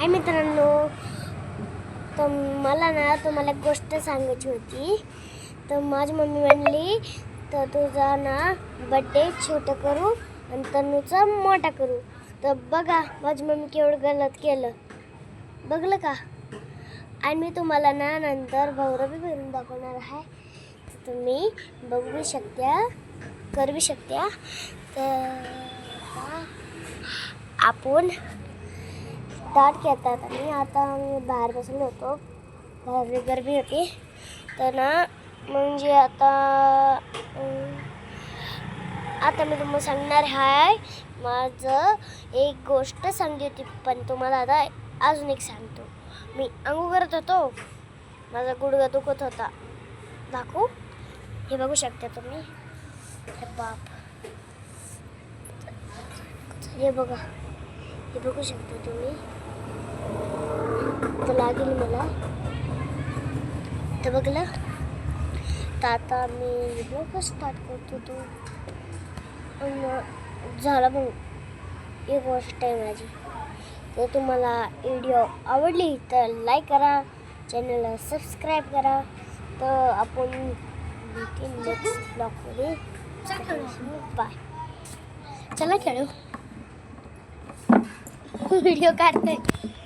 हाय मित्रांनो. तर मला ना तुम्हाला एक गोष्ट सांगायची होती. तर माझी मम्मी म्हणली तर तुझा ना बड्डे छोटं करू आणि तन्नूचा मोठा करू. तर बघा माझी मम्मी केवढं गलत केलं. बघलं का? आणि मी तुम्हाला ना नंतर भैरवी भरून दाखवणार आहे. तर तुम्ही बघू शकत्या करू शकत्या. तर आपण ताट घेतात आणि आता मी बाहेर बसलो होतो बाहेर गरमी होती। तर ना म्हणजे आता आता मी तुम्हाला सांगणार आहे माझं एक गोष्ट सांगली होती पण तुम्हाला आता अजून एक सांगतो। मी अंगू करत होतो माझा गुडघा दुखत होता। दाखवू? हे बघू शकता तुम्ही? हे बाप. हे बघा. हे बघू शकता तुम्ही? तर लागेल मला. तर बघलं. तर आता मी व्हिडिओ स्टार्ट करतो तो? झाला मग एक गोष्ट आहे माझी. तर तुम्हाला व्हिडिओ आवडली तर लाईक करा. चॅनलला सबस्क्राईब करा. तर आपण नेक्स्ट ब्लॉगमध्ये बाय चला खेळू. व्हिडिओ काढतोय.